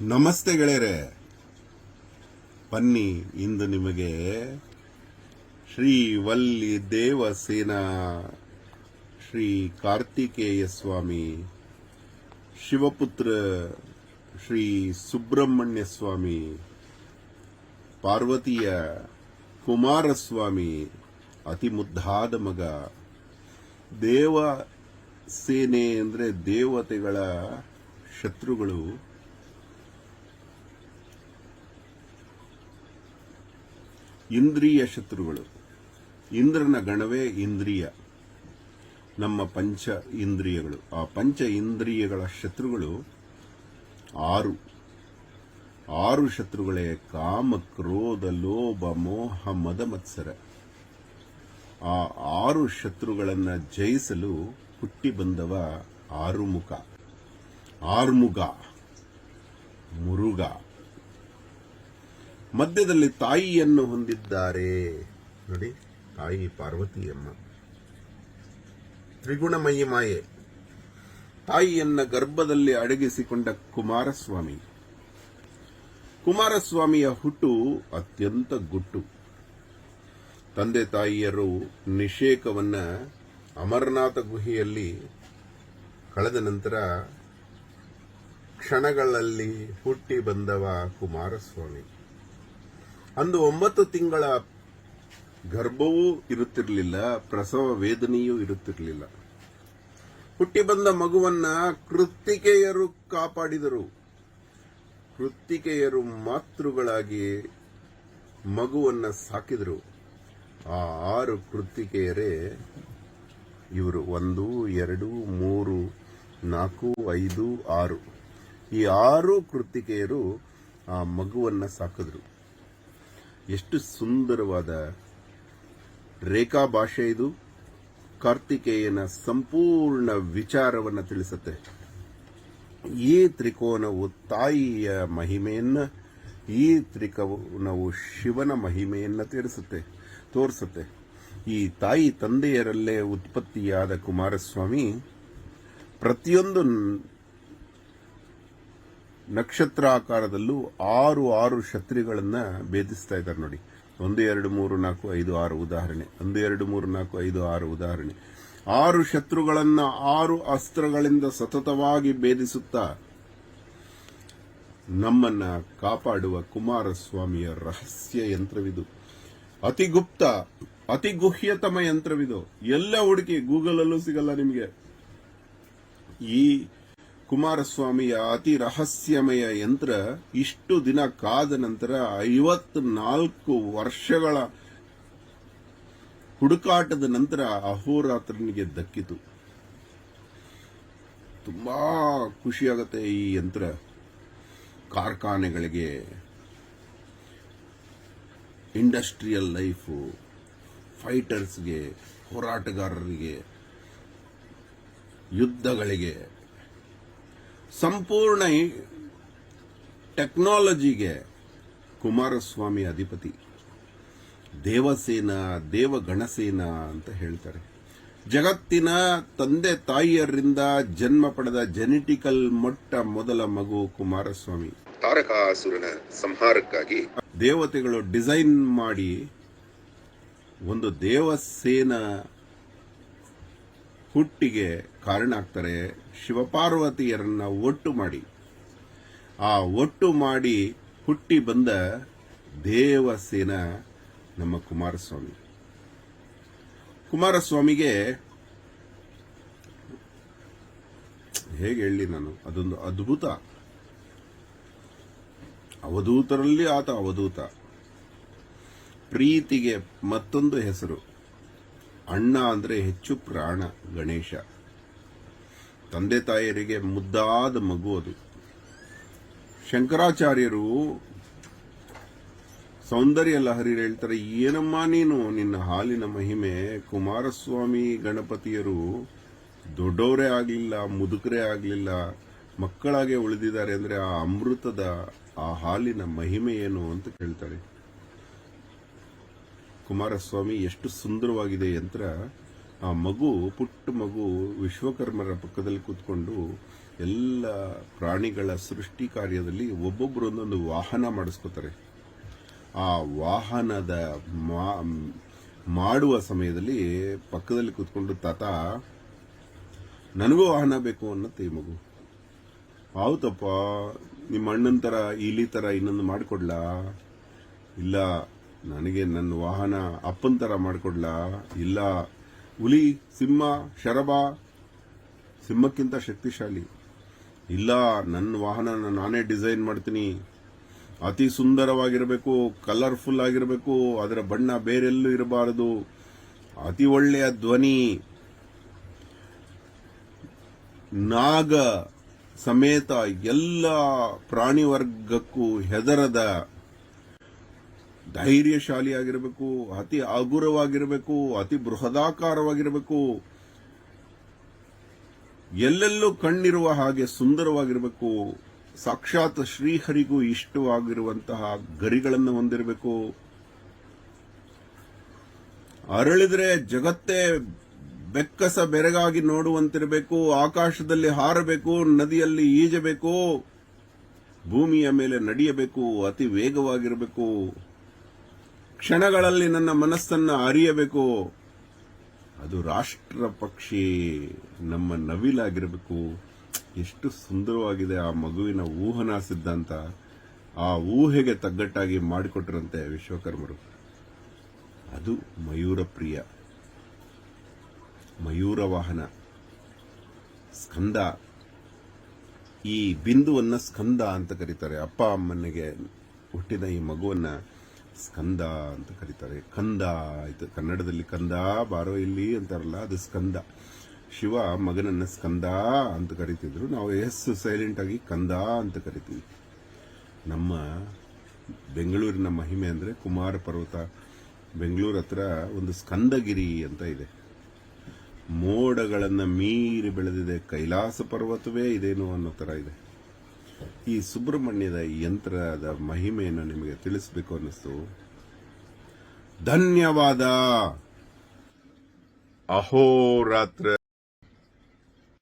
ನಮಸ್ತೆ ಗೆಳೆಯರೆ. ಬನ್ನಿ, ಇಂದು ನಿಮಗೆ ಶ್ರೀ ವಲ್ಲಿ ದೇವಸೇನ, ಶ್ರೀ ಕಾರ್ತಿಕೇಯ ಸ್ವಾಮಿ, ಶಿವಪುತ್ರ ಶ್ರೀ ಸುಬ್ರಹ್ಮಣ್ಯ ಸ್ವಾಮಿ, ಪಾರ್ವತಿಯ ಕುಮಾರಸ್ವಾಮಿ, ಅತಿ ಮುದ್ದಾದ ಮಗ ದೇವ ಸೇನೆ ಅಂದರೆ ದೇವತೆಗಳ ಶತ್ರುಗಳು ಇಂದ್ರಿಯ ಶತ್ರುಗಳು. ಇಂದ್ರನ ಗಣವೇ ಇಂದ್ರಿಯ. ನಮ್ಮ ಪಂಚ ಇಂದ್ರಿಯಗಳು. ಆ ಪಂಚ ಇಂದ್ರಿಯಗಳ ಶತ್ರುಗಳು ಆರು. ಆರು ಶತ್ರುಗಳೇ ಕಾಮ, ಕ್ರೋಧ, ಲೋಭ, ಮೋಹ, ಮದ, ಮತ್ಸರ. ಆ ಆರು ಶತ್ರುಗಳನ್ನು ಜಯಿಸಲು ಹುಟ್ಟಿ ಬಂದವ ಆರುಮುಖ. ಆರ್ಮುಗ, ಮುರುಗ. ಮಧ್ಯದಲ್ಲಿ ತಾಯಿಯನ್ನು ಹೊಂದಿದ್ದಾರೆ. ನೋಡಿ, ತಾಯಿ ಪಾರ್ವತಿಯಮ್ಮ. ತ್ರಿಗುಣಮಯಿ ಮಾಯೆ. ತಾಯಿಯನ್ನ ಗರ್ಭದಲ್ಲಿ ಅಡಗಿಸಿಕೊಂಡ ಕುಮಾರಸ್ವಾಮಿ. ಕುಮಾರಸ್ವಾಮಿಯ ಹುಟ್ಟು ಅತ್ಯಂತ ಗುಟ್ಟು. ತಂದೆ ತಾಯಿಯರು ನಿಷೇಕವನ್ನ ಅಮರನಾಥ ಗುಹೆಯಲ್ಲಿ ಕಳೆದ ನಂತರ ಕ್ಷಣಗಳಲ್ಲಿ ಹುಟ್ಟಿ ಬಂದವ ಕುಮಾರಸ್ವಾಮಿ. ಅಂದು ಒಂಬತ್ತು ತಿಂಗಳ ಗರ್ಭವೂ ಇರುತ್ತಿರಲಿಲ್ಲ, ಪ್ರಸವ ವೇದನೆಯೂ ಇರುತ್ತಿರಲಿಲ್ಲ. ಹುಟ್ಟಿ ಬಂದ ಮಗುವನ್ನ ಕೃತ್ತಿಕೆಯರು ಕಾಪಾಡಿದರು. ಕೃತ್ತಿಕೆಯರು ಮಾತೃಗಳಾಗಿ ಮಗುವನ್ನ ಸಾಕಿದರು. ಆ ಆರು ಕೃತ್ತಿಕೆಯರೇ ಇವರು ಒಂದು, ಎರಡು, ಮೂರು, ನಾಲ್ಕು, ಐದು, ಆರು. ಈ ಆರು ಕೃತ್ತಿಕೆಯರು ಆ ಮಗುವನ್ನ ಸಾಕಿದ್ರು. ಎಷ್ಟು ಸುಂದರವಾದ ರೇಖಾ ಭಾಷೆ ಇದು. ಕಾರ್ತಿಕೇಯನ ಸಂಪೂರ್ಣ ವಿಚಾರವನ್ನು ತಿಳಿಸುತ್ತೆ. ಈ ತ್ರಿಕೋನವು ತಾಯಿಯ ಮಹಿಮೆಯನ್ನು, ಈ ತ್ರಿಕೋನವು ಶಿವನ ಮಹಿಮೆಯನ್ನು ತಿಳಿಸುತ್ತೆ, ತೋರಿಸುತ್ತೆ. ಈ ತಾಯಿ ತಂದೆಯರಲ್ಲೇ ಉತ್ಪತ್ತಿಯಾದ ಕುಮಾರಸ್ವಾಮಿ ಪ್ರತಿಯೊಂದು ನಕ್ಷತ್ರ ಆಕಾರದಲ್ಲೂ ಆರು ಆರು ಶತ್ರುಗಳನ್ನ ಭೇದಿಸ್ತಾ ಇದ್ದಾರೆ ನೋಡಿ. ಒಂದು, ಎರಡು, ಮೂರು, ನಾಲ್ಕು, ಐದು, ಆರು ಉದಾಹರಣೆ. ಒಂದು, ಎರಡು, ಮೂರು, ನಾಲ್ಕು, ಐದು, ಆರು ಉದಾಹರಣೆ. ಆರು ಶತ್ರುಗಳನ್ನ ಆರು ಅಸ್ತ್ರಗಳಿಂದ ಸತತವಾಗಿ ಭೇದಿಸುತ್ತಾ ನಮ್ಮನ್ನ ಕಾಪಾಡುವ ಕುಮಾರಸ್ವಾಮಿಯ ರಹಸ್ಯ ಯಂತ್ರವಿದು. ಅತಿ ಗುಪ್ತ, ಅತಿ ಗುಹ್ಯತಮ ಯಂತ್ರವಿದು. ಎಲ್ಲ ಹುಡುಕಿ ಗೂಗಲ್ ಅಲ್ಲೂ ಸಿಗಲ್ಲ ನಿಮಗೆ. ಈ ಕುಮಾರಸ್ವಾಮಿಯ ಅತಿ ರಹಸ್ಯಮಯ ಯಂತ್ರ ಇಷ್ಟು ದಿನ ಕಾದ ನಂತರ ಐವತ್ನಾಲ್ಕು ವರ್ಷಗಳ ಹುಡುಕಾಟದ ನಂತರ ಅಹೋರಾತ್ರನಿಗೆ ದಕ್ಕಿತು. ತುಂಬಾ ಖುಷಿಯಾಗತ್ತೆ ಈ ಯಂತ್ರ. ಕಾರ್ಖಾನೆಗಳಿಗೆ, ಇಂಡಸ್ಟ್ರಿಯಲ್ ಲೈಫು, ಫೈಟರ್ಸ್ಗೆ, ಹೋರಾಟಗಾರರಿಗೆ, ಯುದ್ಧಗಳಿಗೆ ಸಂಪೂರ್ಣ ಟೆಕ್ನಾಲಜಿಗೆ ಕುಮಾರಸ್ವಾಮಿ ಅಧಿಪತಿ. ದೇವಸೇನ ದೇವಗಣಸೇನ ಅಂತ ಹೇಳ್ತಾರೆ. ಜಗತ್ತಿನ ತಂದೆ ತಾಯಿಯರಿಂದ ಜನ್ಮ ಪಡೆದ ಜೆನೆಟಿಕಲ್ ಮೊಟ್ಟ ಮೊದಲ ಮಗು ಕುಮಾರಸ್ವಾಮಿ. ತಾರಕಾಸುರನ ಸಂಹಾರಕ್ಕಾಗಿ ದೇವತೆಗಳು ಡಿಸೈನ್ ಮಾಡಿ ಒಂದು ದೇವಸೇನ ಹುಟ್ಟಿಗೆ ಕಾರಣ ಆಗ್ತಾರೆ ಶಿವಪಾರ್ವತಿಯರನ್ನ ಒಟ್ಟು ಮಾಡಿ. ಆ ಒಟ್ಟು ಮಾಡಿ ಹುಟ್ಟಿ ಬಂದ ದೇವಸೇನ ನಮ್ಮ ಕುಮಾರಸ್ವಾಮಿ. ಕುಮಾರಸ್ವಾಮಿಗೆ ಹೇಗೆ ಹೇಳಿ ನಾನು? ಅದೊಂದು ಅದ್ಭುತ. ಅವಧೂತರಲ್ಲಿ ಆತ ಅವಧೂತ. ಪ್ರೀತಿಗೆ ಮತ್ತೊಂದು ಹೆಸರು. ಅಣ್ಣ ಅಂದರೆ ಹೆಚ್ಚು ಪ್ರಾಣ, ಗಣೇಶ. ತಂದೆ ತಾಯಿಯರಿಗೆ ಮುದ್ದಾದ ಮಗು ಅದು. ಶಂಕರಾಚಾರ್ಯರು ಸೌಂದರ್ಯ ಲಹರಿ ಹೇಳ್ತಾರೆ, ಏನಮ್ಮ ನೀನು? ನಿನ್ನ ಹಾಲಿನ ಮಹಿಮೆ ಕುಮಾರಸ್ವಾಮಿ ಗಣಪತಿಯರು ದೊಡ್ಡವರೇ ಆಗಲಿಲ್ಲ, ಮುದುಕರೇ ಆಗಲಿಲ್ಲ. ಮಕ್ಕಳಾಗೆ ಉಳಿದಿದ್ದಾರೆ ಅಂದರೆ ಆ ಅಮೃತದ ಆ ಹಾಲಿನ ಮಹಿಮೆ ಏನು? ಅಂತ ಕೇಳ್ತಾರೆ. ಕುಮಾರಸ್ವಾಮಿ ಎಷ್ಟು ಸುಂದರವಾಗಿದೆ ಯಂತ್ರ, ಆ ಮಗು, ಪುಟ್ಟ ಮಗು ವಿಶ್ವಕರ್ಮರ ಪಕ್ಕದಲ್ಲಿ ಕೂತ್ಕೊಂಡು ಎಲ್ಲ ಪ್ರಾಣಿಗಳ ಸೃಷ್ಟಿ ಕಾರ್ಯದಲ್ಲಿ ಒಬ್ಬೊಬ್ಬರು ಒಂದೊಂದು ವಾಹನ ಮಾಡಿಸ್ಕೋತಾರೆ. ಆ ವಾಹನದ ಮಾಡುವ ಸಮಯದಲ್ಲಿ ಪಕ್ಕದಲ್ಲಿ ಕೂತ್ಕೊಂಡು, ತಾತ, ನನಗೂ ವಾಹನ ಬೇಕು ಅನ್ನತ್ತೆ ಈ ಮಗು. ಹೌದಪ್ಪ, ನಿಮ್ಮ ಅಣ್ಣನ ಥರ ಇಲಿ ಥರ ಇನ್ನೊಂದು ಮಾಡಿಕೊಡ್ಲಾ? ಇಲ್ಲ ನನಗೆ ನನ್ನ ವಾಹನ ಅಪ್ಪನ ಥರ ಮಾಡಿಕೊಡ್ಲಾ? ಇಲ್ಲ. ಹುಲಿ, ಸಿಂಹ, ಶರಭ, ಸಿಂಹಕ್ಕಿಂತ ಶಕ್ತಿಶಾಲಿ. ಇಲ್ಲ, ನನ್ನ ವಾಹನ ನಾನೇ ಡಿಸೈನ್ ಮಾಡ್ತೀನಿ. ಅತಿ ಸುಂದರವಾಗಿರಬೇಕು, ಕಲರ್ಫುಲ್ ಆಗಿರಬೇಕು, ಅದರ ಬಣ್ಣ ಬೇರೆಲ್ಲೂ ಇರಬಾರದು. ಅತಿ ಒಳ್ಳೆಯ ಧ್ವನಿ, ನಾಗ ಸಮೇತ ಎಲ್ಲ ಪ್ರಾಣಿ ವರ್ಗಕ್ಕೂ ಹೆದರದ ಧೈರ್ಯಶಾಲಿಯಾಗಿರಬೇಕು, ಅತಿ ಹಗುರವಾಗಿರಬೇಕು ಅತಿ ಬೃಹದಾಕಾರವಾಗಿರಬೇಕು. ಎಲ್ಲೆಲ್ಲೂ ಕಣ್ಣಿರುವ ಹಾಗೆ ಸುಂದರವಾಗಿರಬೇಕು. ಸಾಕ್ಷಾತ್ ಶ್ರೀಹರಿಗೂ ಇಷ್ಟವಾಗಿರುವಂತಹ ಗರಿಗಳನ್ನು ಹೊಂದಿರಬೇಕು. ಅರಳಿದ್ರೆ ಜಗತ್ತೇ ಬೆಕ್ಕಸ ಬೆರಗಾಗಿ ನೋಡುವಂತಿರಬೇಕು, ಆಕಾಶದಲ್ಲಿ ಹಾರಬೇಕು, ನದಿಯಲ್ಲಿ ಈಜಬೇಕು, ಭೂಮಿಯ ಮೇಲೆ ನಡೆಯಬೇಕು, ಅತಿ ವೇಗವಾಗಿರಬೇಕು. ಕ್ಷಣಗಳಲ್ಲಿ ನನ್ನ ಮನಸ್ಸನ್ನು ಅರಿಯಬೇಕು. ಅದು ರಾಷ್ಟ್ರ ಪಕ್ಷಿ, ನಮ್ಮ ನವಿಲಾಗಿರಬೇಕು. ಎಷ್ಟು ಸುಂದರವಾಗಿದೆ ಆ ಮಗುವಿನ ಊಹನಾ ಸಿದ್ಧಾಂತ. ಆ ಊಹೆಗೆ ತಗ್ಗಟ್ಟಾಗಿ ಮಾಡಿಕೊಟ್ರಂತೆ ವಿಶ್ವಕರ್ಮರು. ಅದು ಮಯೂರ ಪ್ರಿಯ. ಮಯೂರ ವಾಹನ. ಸ್ಕಂದ. ಈ ಬಿಂದುವನ್ನು ಸ್ಕಂದ ಅಂತ ಕರೀತಾರೆ. ಅಪ್ಪ ಅಮ್ಮನಿಗೆ ಹುಟ್ಟಿದ ಈ ಮಗುವನ್ನ ಸ್ಕಂದ ಅಂತ ಕರೀತಾರೆ. ಕಂದ ಆಯಿತು. ಕನ್ನಡದಲ್ಲಿ ಕಂದ, ಬಾರೋ ಇಲ್ಲಿ ಅಂತಾರಲ್ಲ, ಅದು ಸ್ಕಂದ. ಶಿವ ಮಗನನ್ನ ಸ್ಕಂದ ಅಂತ ಕರಿತಿದ್ರು. ನಾವು ಎಸ್ ಸೈಲೆಂಟ್ ಆಗಿ ಕಂದ ಅಂತ ಕರಿತೀವಿ. ನಮ್ಮ ಬೆಂಗಳೂರಿನ ಮಹಿಮೆ ಅಂದರೆ ಕುಮಾರ ಪರ್ವತ, ಬೆಂಗಳೂರು ಹತ್ರ ಒಂದು ಸ್ಕಂದಗಿರಿ ಅಂತ ಇದೆ. ಮೋಡಗಳನ್ನು ಮೀರಿ ಬೆಳೆದಿದೆ. ಕೈಲಾಸ ಪರ್ವತವೇ ಇದೇನು ಅನ್ನೋ ಥರ ಇದೆ. ಈ ಸುಬ್ರಹ್ಮಣ್ಯದ ಯಂತ್ರದ ಮಹಿಮೆಯನ್ನು ನಿಮಗೆ ತಿಳಿಸಬೇಕು ಅನ್ನಿಸ್ತು. ಧನ್ಯವಾದ. ಅಹೋರಾತ್ರ